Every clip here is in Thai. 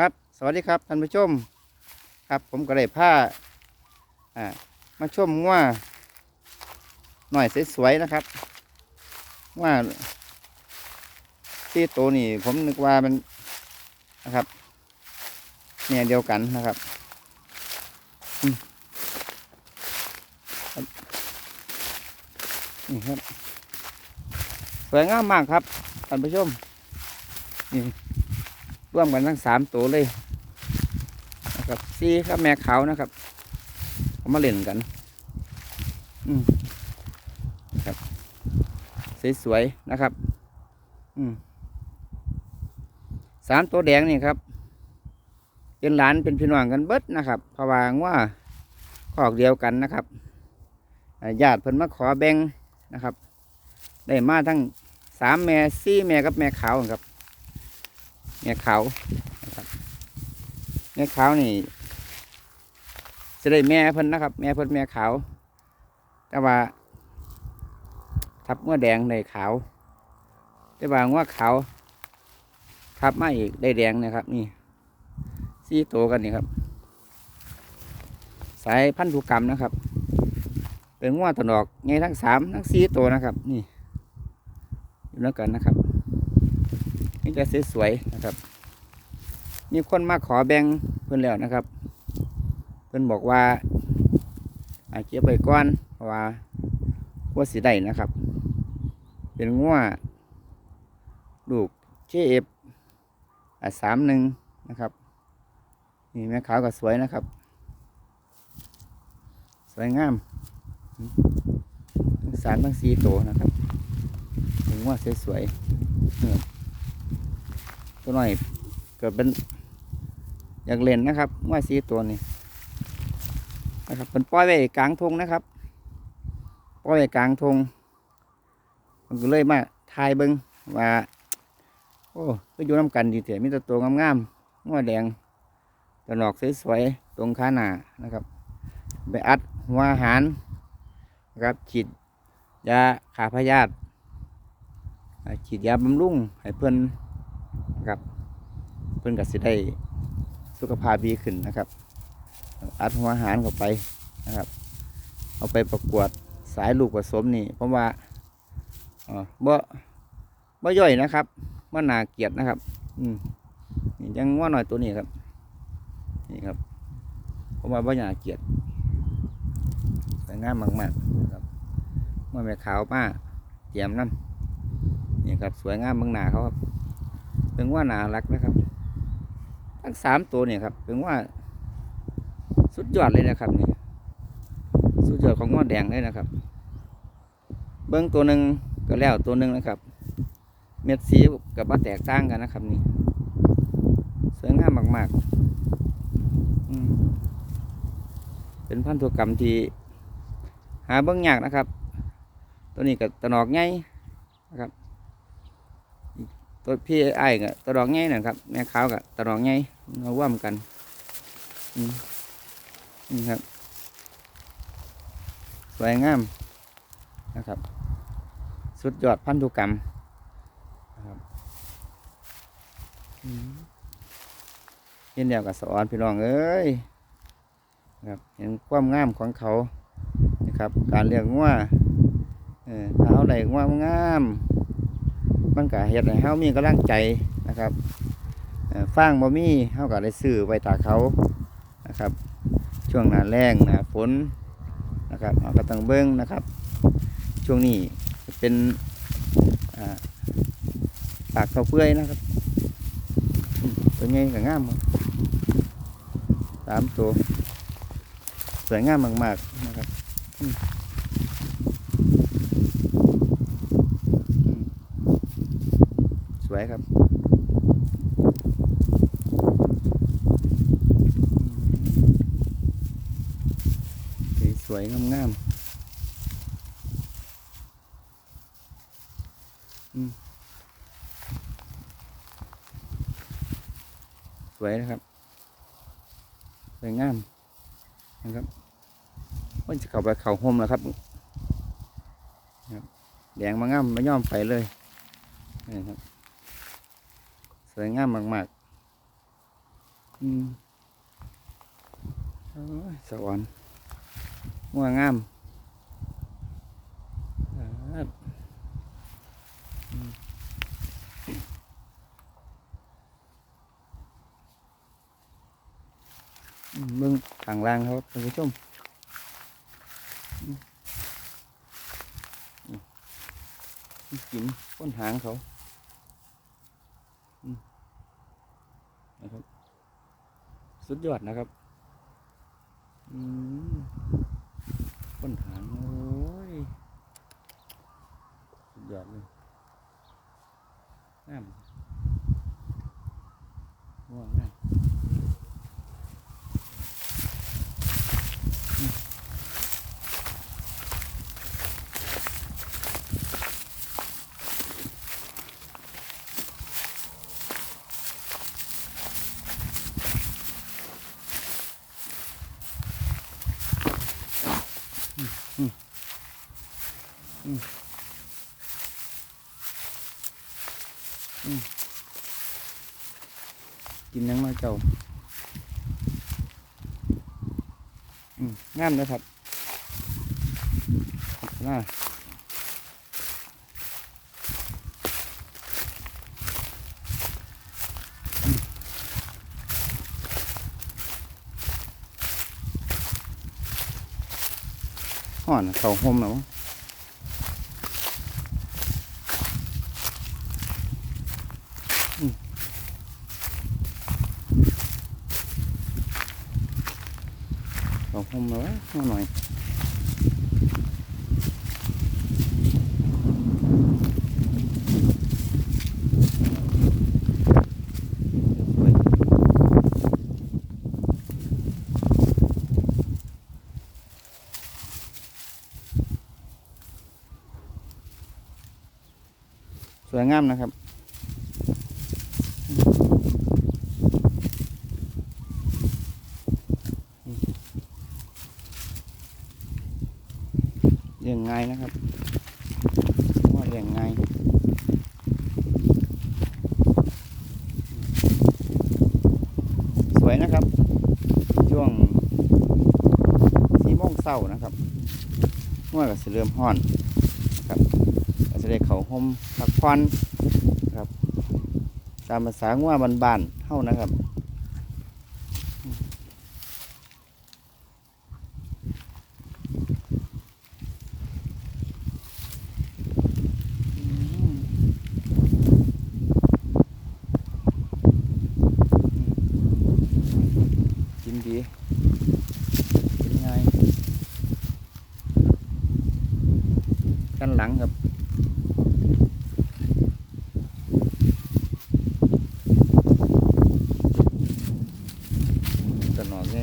ครับ สวัสดีครับท่านผู้ชม ครับผมก็ได้ผ้าอ่ามาชมว่าหน่อยสวยๆนะครับ ว่าที่โตนี่ผมนึกว่ามันนะครับเนี่ยเดียวกันนะครับอืมครับนี่ครับสวยงามมากครับท่านผู้ชมนี่ ร่วมกันทั้งสามตัวเลยนะครับซีครับแม่ขาวนะครับเอามาเล่นกันอืมครับสวยๆนะครับ อืมสามตัวแดงนี่ครับ เป็นหลานเป็นพี่น้องกันเบิดนะครับเพราะว่าว่าคอกเดียวกันนะครับอ่าญาติเพิ่นมาขอแบ่งนะครับ ได้มาทั้งสามแม่สี่แม่กับแม่ขาวครับ แม่ขาวนะครับแม่ขาวนี่จะได้แม่เพิ่นนะครับ แม่เพิ่นแม่ขาว แต่ว่า ทับงัวแดงในขาว แต่ว่างัวขาว ทับมาอีกได้แดงนะครับ นี่สี่ตัวกันนี่ครับ สายพันธุกรรมนะครับ เป็นงัวตนอกไงทั้งสามทั้งสี่ตัวนะครับ นี่อยู่แล้วกันนะครับ นี่จะสวยๆนะครับ มีคนมาขอแบ่งเพื่อนแล้วนะครับ เพื่อนบอกว่าอาเก็บไปก้อนเพราะว่าว่าสีได้นะครับ เป็นงัวลูกเชฟอ่าสามหนึ่งนะครับนี่แม่ขาวก็สวยนะครับ สวยงามทั้งสามทั้งสี่ตัวนะครับงัวสวยๆ ตัวหน่อยเกิดเป็นอยากเล่นนะครับว่าสีตัวนี้นะครับเป็นปล่อยไว้กลางทงนะครับปล่อยไว้กลางทงมันก็เลยมาทายเบิงว่าโอ้ก็อยู่น้ำกันดีเถอะมีแต่ตัวงามๆง้อแดงตัวหนอกสวยๆตรงขาหน้านะครับ ไปอัดหัวอาหารนะครับฉีดยาขาพยาธิฉีดยาบำรุงให้เพื่อน นะครับ เพื่อนก็สิได้สุขภาพดีขึ้นนะครับ อัดหัวอาหารเข้าไปนะครับ เอาไปประกวดสายลูกผสมนี่เพราะว่าเอ่อบ่บ่ย่อยนะครับบ่นาเกียดนะครับ อืมนี่ยังว่าหน่อยตัวนี้ครับ นี่ครับเพราะว่าบ่นาเกียดสวยงามมากๆนะครับเมื่อแม่ขาวมาเตรียมน้ำนี่ครับ สวยงามเมืองหนาเขาครับ เป็นว่าน่ารักนะครับ ทั้งสามตัวเนี่ยครับเป็นว่าสุดยอดเลยนะครับนี่สุดยอดของงอแดงเลยนะครับ เบิ้งตัวหนึ่งก็แล้วตัวหนึ่งนะครับ เม็ดสีกับว่าแตกต่างกันนะครับนี่สวยงามมากๆเป็นพันธุกรรมที่หาเบิ้งยากนะครับ ตัวนี้กับตะนอกไงนะครับ ตัวพี่ไอ้กับตะดอกไงนะครับ แม่ขาวกับตะดอกไงมาว่ำกันอืมนี่ครับสวยงามนะครับ สุดยอดพันธุกรรมนะครับเห็นเดียวกับสอนพี่น้องเอ้ยนะครับเห็นความงามของเขานะครับ การเลี้ยงงัวเออเท้าไหลงัวงาม มันก็เฮ็ดให้เฮามีกำลังใจนะครับฟางบ่มีเฮาก็ได้ซื้อไว้ตาเขานะครับ ช่วงหน้าแล้งหน้าฝนนะครับเฮาก็ต้องเบิ่งนะครับ ช่วงนี้เป็นอ่าปากเขาเปื่อยนะครับ ตัวใหญ่ก็งามครับสามตัวสวยงามมากๆนะครับอืมอืม สวยครับอืมส วยๆงามๆอืมสวยนะครับ สวยงามนะครับมันจะเข้าไปเข่าห่มแล้วครับแดงมางามมาย่อมไปเลยนี่ครับสวยงามมากอืมโอ้ยสวรรค์ ง่วงงามครับอืมอืมเบิ่งข้างล่างเขาท่านผู้ชมอืมอืมกินก้นหางเขาอืมนะครับ สุดยอดนะครับ อืมก้นหางโอ้ย สุดยอดเลย งาม กินยังมาเจ้างามนะครับน่ามห่อนเขาห่มแล้ว มั้ง เขาห่มแล้ววะมาหน่อยสวยสวยงามนะครับ โมงเช้านะครับว่าก็สิเริ่มห้อนครับก็จะได้เขาห่มพักผ่อนครับ ตามภาษาง่วบานๆเท่านะครับ กินดีกินง่ายกั นังครับตนอกไง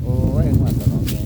โอ้ยหัวตนอกไง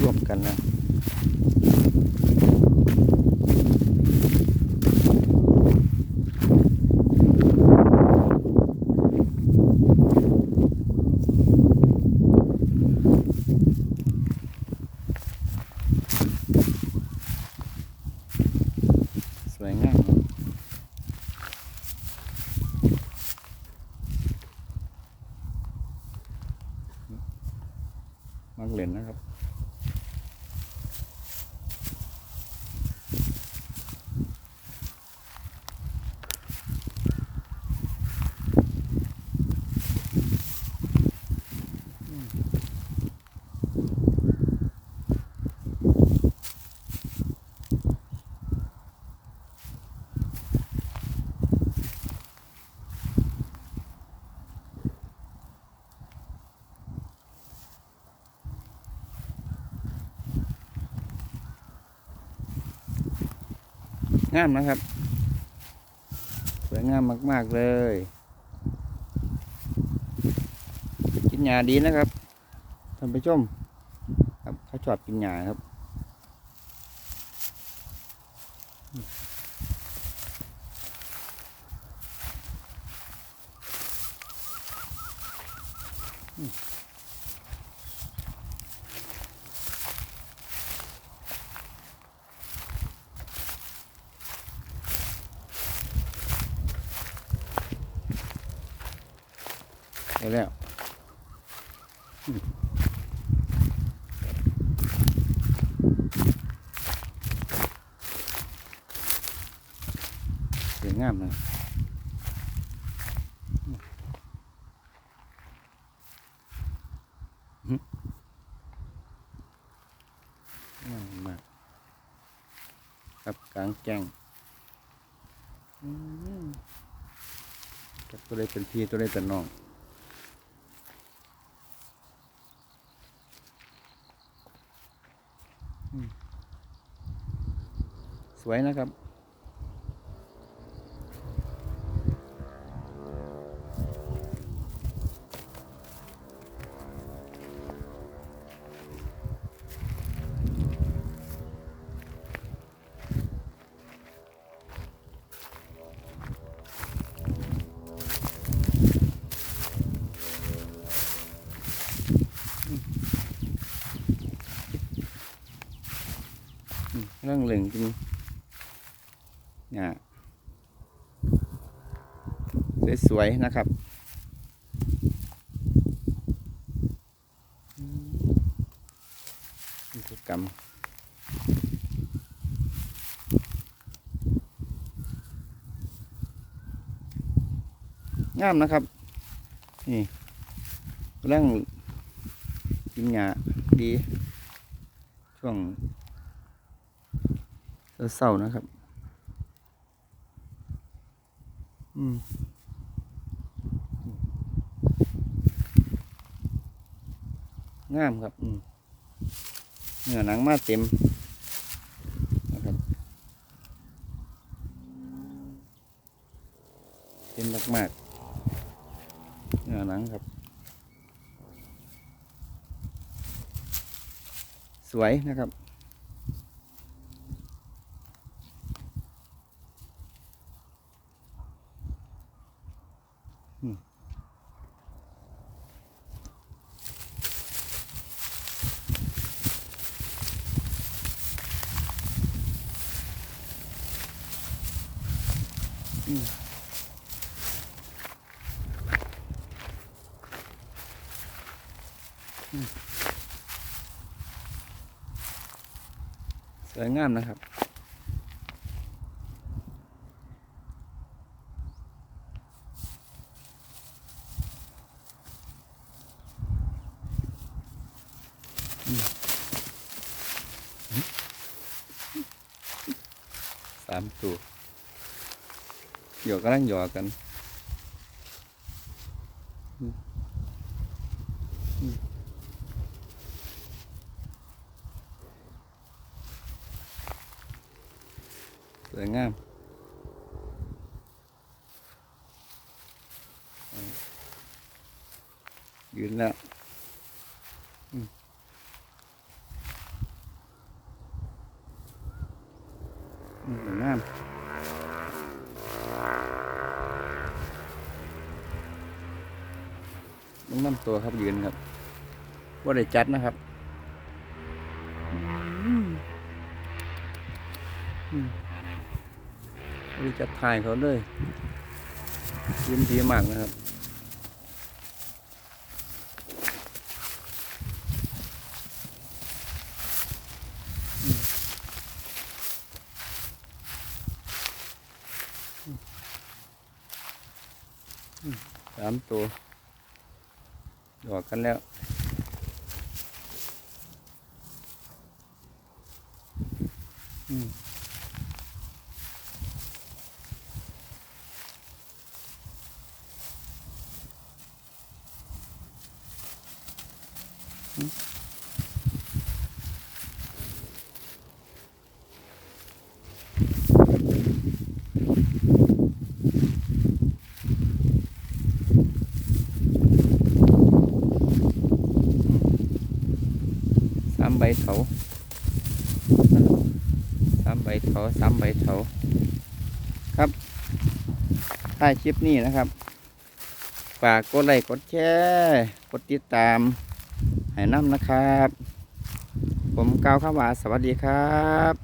รวมกันนะ สวยงามครับ มักเล่นนะครับ งามนะครับ สวยงามมาก ๆ เลย กินหญ้าดีนะครับท่านผู้ชมครับเขาชอบกินหญ้าครับ ไปแล้วสวยงามเลยงามมากครับกลางแจ้งอืมจักตัวใดเป็นพี่ตัวใดเป็นน้อง สวยนะครับอืมเรื่องเหลืองจริงเนี่ย สวยๆนะครับอืมกิจกรรมงามนะครับ นี่เรื่องกินหยาดี ช่วงเศร้านะครับ อืม งามครับอืเนื้อหนังมาเต็มนะครับเต็มมากๆเนื้อหนังครับ สวยนะครับ สวยงามนะครับ สามตัวหยอ กกำลังหยอกกันอืมอืมสวยงามอืมยืนแล้วอืมอืมสวยงาม ตัวครับยืนครับว่าได้จัดนะครับอืมอืมบ่ได้จัดถ่ายเขาเลยยืนดีมากนะครับอืมสามตัว หยอกกันแล้วอืม ใบเถาสามใบเถาสามใบเถาครับท้าคลิปนี้นะครับฝากกดไลค์กดแชร์กดติดตามให้น้ำนะครับ ผมก้าวข้าวาสวัสดีครับ